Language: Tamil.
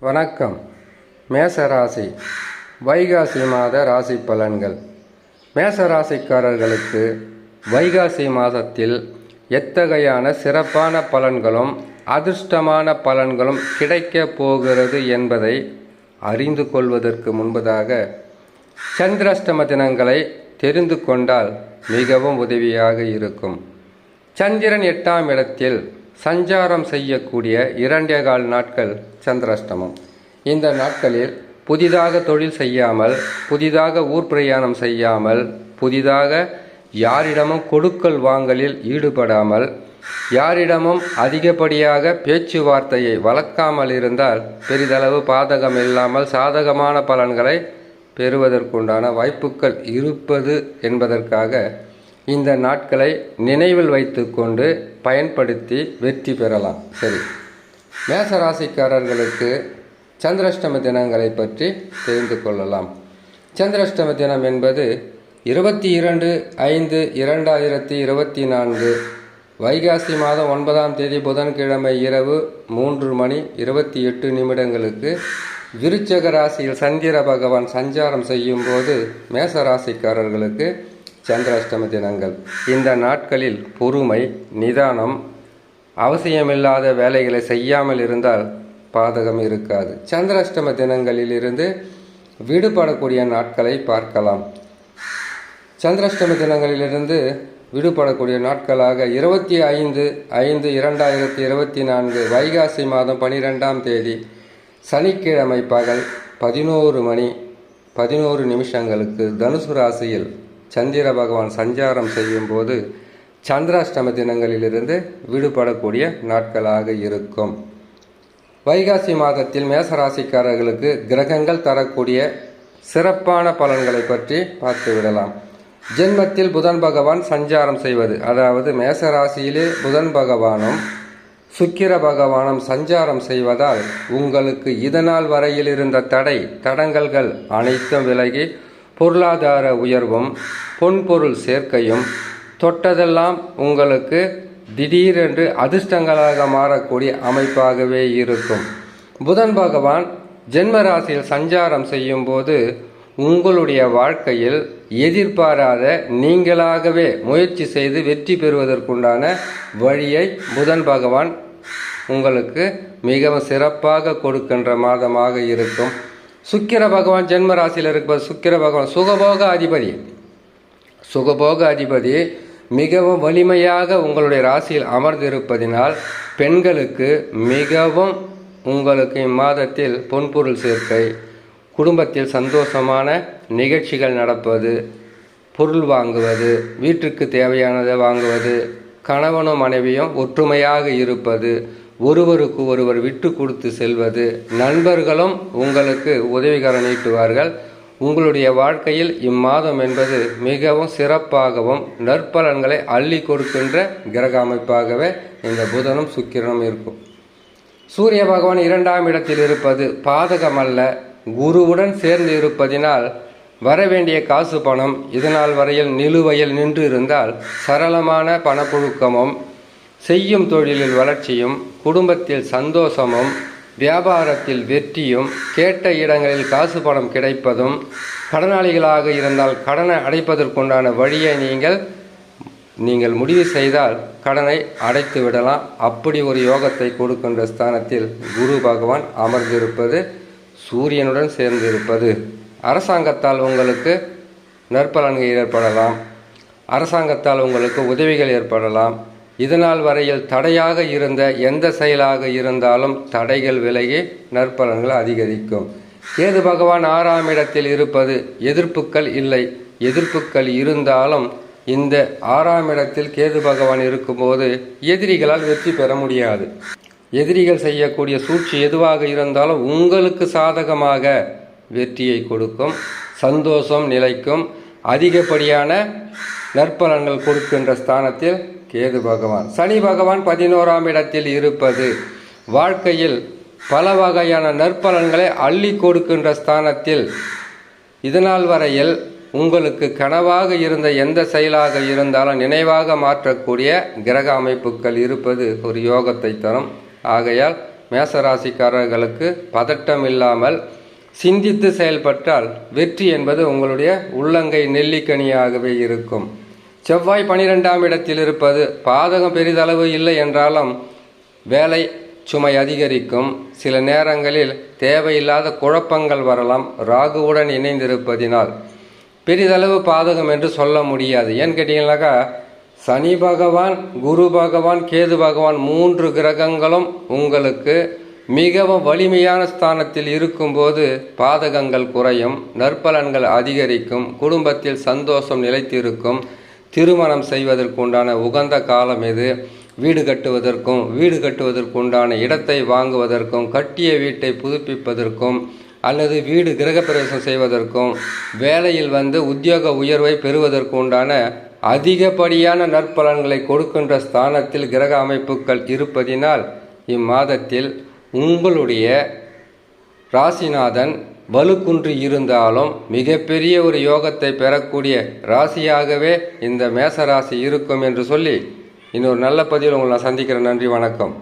வணக்கம். மேசராசி. வைகாசி மாத ராசி பலன்கள். மேசராசிக்காரர்களுக்கு வைகாசி மாதத்தில் எத்தகையான சிறப்பான பலன்களும் அதிர்ஷ்டமான பலன்களும் கிடைக்கப் போகிறது என்பதை அறிந்து கொள்வதற்கு முன்பதாக சந்திராஷ்டம தினங்களை தெரிந்து கொண்டால் மிகவும் உதவியாக இருக்கும். சந்திரன் எட்டாம் இடத்தில் சஞ்சாரம் செய்யக்கூடிய இரண்டே கால் நாட்கள் சந்திராஷ்டமம். இந்த நாட்களில் புதிதாக தொழில் செய்யாமல் புதிதாக ஊர் பிரயாணம் செய்யாமல் புதிதாக யாரிடமும் கொடுக்கல் வாங்கலில் ஈடுபடாமல் யாரிடமும் அதிகப்படியாக பேச்சுவார்த்தையை வளர்க்காமல் இருந்தால் பெரிதளவு பாதகம் இல்லாமல் சாதகமான பலன்களை பெறுவதற்குண்டான வாய்ப்புகள் இருப்பது என்பதற்காக இந்த நாட்களை நினைவில் வைத்துக்கொண்டு பயன்படுத்தி வெற்றி பெறலாம். சரி. மேசராசிக்காரர்களுக்கு சந்திராஷ்டம தினங்களை பற்றி தெரிந்து கொள்ளலாம். சந்திராஷ்டம தினம் என்பது இருபத்தி இரண்டு ஐந்து இரண்டாயிரத்தி இருபத்தி நான்கு வைகாசி மாதம் ஒன்பதாம் தேதி புதன்கிழமை இரவு மூன்று மணி இருபத்தி எட்டு நிமிடங்களுக்கு விருச்சக ராசியில் சந்திர பகவான் சஞ்சாரம் செய்யும் போது மேசராசிக்காரர்களுக்கு சந்திராஷ்டம தினங்கள். இந்த நாட்களில் பொறுமை நிதானம் அவசியமில்லாத வேலைகளை செய்யாமல் இருந்தால் பாதகம் இருக்காது. சந்திராஷ்டம தினங்களில் இருந்து விடுபடக்கூடிய நாட்களை பார்க்கலாம். சந்திராஷ்டம தினங்களிலிருந்து விடுபடக்கூடிய நாட்களாக இருபத்தி ஐந்து ஐந்து இரண்டாயிரத்தி இருபத்தி நான்கு வைகாசி மாதம் பனிரெண்டாம் தேதி சனிக்கிழமை பகல் பதினோரு மணி பதினோரு நிமிஷங்களுக்கு தனுசு ராசியில் சந்திர பகவான் சஞ்சாரம் செய்யும் போது சந்திராஷ்டம தினங்களிலிருந்து விடுபடக்கூடிய நாட்களாக இருக்கும். வைகாசி மாதத்தில் மேசராசிக்காரர்களுக்கு கிரகங்கள் தரக்கூடிய சிறப்பான பலன்களை பற்றி பார்த்து விடலாம். ஜென்மத்தில் புதன் பகவான் சஞ்சாரம் செய்வது அதாவது மேசராசியிலே புதன் பகவானும் சுக்கிர பகவானும் சஞ்சாரம் செய்வதால் உங்களுக்கு இதனால் வரையில் இருந்த தடை தடங்கல்கள் அனைத்தும் விலகி பொருளாதார உயர்வும் பொன்பொருள் சேர்க்கையும் தொட்டதெல்லாம் உங்களுக்கு திடீரென்று அதிர்ஷ்டங்களாக மாறக்கூடிய அமைப்பாகவே இருக்கும். புதன் பகவான் ஜென்மராசியில் சஞ்சாரம் செய்யும் போது உங்களுடைய வாழ்க்கையில் எதிர்பாராத நீங்களாகவே முயற்சி செய்து வெற்றி பெறுவதற்குண்டான வழியை புதன் பகவான் உங்களுக்கு மிகவும் சிறப்பாக கொடுக்கின்ற மாதமாக இருக்கும். சுக்கிர பகவான் ஜென்ம ராசியில் இருப்பது சுக்கிர பகவான் சுகபோக அதிபதி. சுகபோக அதிபதி மிகவும் வலிமையாக உங்களுடைய ராசியில் அமர்ந்திருப்பதினால் பெண்களுக்கு மிகவும் உங்களுக்கு இம்மாதத்தில் பொன்பொருள் சேர்க்கை குடும்பத்தில் சந்தோஷமான நிகழ்ச்சிகள் நடப்பது பொருள் வாங்குவது வீட்டுக்கு தேவையானதை வாங்குவது கணவனும் மனைவியும் ஒற்றுமையாக இருப்பது ஒருவருக்கு ஒருவர் விட்டு கொடுத்து செல்வது நண்பர்களும் உங்களுக்கு உதவிகரம் நீட்டுவார்கள். உங்களுடைய வாழ்க்கையில் இம்மாதம் என்பது மிகவும் சிறப்பாகவும் நற்பலன்களை அள்ளி கொடுக்கின்ற கிரக அமைப்பாகவே இந்த புதனும் சுக்கிரனும் இருக்கும். சூரிய பகவான் இரண்டாம் இடத்தில் இருப்பது பாதகமல்ல. குருவுடன் சேர்ந்து இருப்பதினால் வர வேண்டிய காசு பணம் இதனால் வரையில் நிலுவையில் நின்று இருந்தால் சரளமான பணப்புழுக்கமும் செய்யும் தொழிலில் வளர்ச்சியும் குடும்பத்தில் சந்தோஷமும் வியாபாரத்தில் வெற்றியும் கேட்ட இடங்களில் காசு பணம் கிடைப்பதும் கடனாளிகளாக இருந்தால் கடனை அடைப்பதற்குண்டான வழியை நீங்கள் நீங்கள் முடிவு செய்தால் கடனை அடைத்து விடலாம். அப்படி ஒரு யோகத்தை கொடுக்கின்ற ஸ்தானத்தில் குரு பகவான் அமர்ந்திருப்பது சூரியனுடன் சேர்ந்து இருப்பது அரசாங்கத்தால் உங்களுக்கு நற்பலன்கள் ஏற்படலாம். அரசாங்கத்தால் உங்களுக்கு உதவிகள் ஏற்படலாம். இதனால் வரையில் தடையாக இருந்த எந்த செயலாக இருந்தாலும் தடைகள் விலகி நற்பலன்கள் அதிகரிக்கும். கேது பகவான் ஆறாம் இடத்தில் இருப்பது எதிர்ப்புக்கள் இல்லை. எதிர்ப்புக்கள் இருந்தாலும் இந்த ஆறாம் இடத்தில் கேது பகவான் இருக்கும்போது எதிரிகளால் வெற்றி பெற முடியாது. எதிரிகள் செய்யக்கூடிய சூழ்ச்சி எதுவாக இருந்தாலும் உங்களுக்கு சாதகமாக வெற்றியை கொடுக்கும் சந்தோஷம் நிலைக்கும் அதிகப்படியான நற்பலன்கள் கொடுக்கின்ற ஸ்தானத்தில் கேது பகவான். சனி பகவான் பதினோராம் இடத்தில் இருப்பது வாழ்க்கையில் பல வகையான நற்பலன்களை அள்ளி கொடுக்கின்ற ஸ்தானத்தில். இதனால் வரையில் உங்களுக்கு கனவாக இருந்த எந்த செயலாக இருந்தாலும் நினைவாக மாற்றக்கூடிய கிரக அமைப்புகள் இருப்பது ஒரு யோகத்தை தரும். ஆகையால் மேசராசிக்காரர்களுக்கு பதட்டம் இல்லாமல் சிந்தித்து செயல்பட்டால் வெற்றி என்பது உங்களுடைய உள்ளங்கை நெல்லிக்கனியாகவே இருக்கும். செவ்வாய் பனிரெண்டாம் இடத்தில் இருப்பது பாதகம் பெரிதளவு இல்லை என்றாலும் வேலை சுமை அதிகரிக்கும். சில நேரங்களில் தேவையில்லாத குழப்பங்கள் வரலாம். ராகுவுடன் இணைந்திருப்பதினால் பெரிதளவு பாதகம் என்று சொல்ல முடியாது. ஏன்னு கேட்டீங்கன்னாக்கா சனி பகவான் குரு பகவான் கேது பகவான் மூன்று கிரகங்களும் உங்களுக்கு மிகவும் வலிமையான ஸ்தானத்தில் இருக்கும்போது பாதகங்கள் குறையும் நற்பலன்கள் அதிகரிக்கும் குடும்பத்தில் சந்தோஷம் நிலைத்திருக்கும் திருமணம் செய்வதற்கு உண்டான உகந்த காலம் இது வீடு கட்டுவதற்கும் வீடு கட்டுவதற்கு உண்டான இடத்தை வாங்குவதற்கும் கட்டிய வீட்டை புதுப்பிப்பதற்கும் அல்லது வீடு கிரகப்பிரவேசம் செய்வதற்கும் வேலையில் வந்து உத்தியோக உயர்வை பெறுவதற்கு உண்டான அதிகப்படியான நற்பலன்களை கொடுக்கின்ற ஸ்தானத்தில் கிரக அமைப்புகள் இருப்பதினால் இம்மாதத்தில் உங்களுடைய ராசிநாதன் வலுக்குன்றி இருந்தாலும் மிகப்பெரிய ஒரு யோகத்தை பெறக்கூடிய ராசியாகவே இந்த மேச ராசி இருக்கும் என்று சொல்லி இன்னொரு நல்ல பதிவில் உங்களை நான் சந்திக்கிறேன். நன்றி வணக்கம்.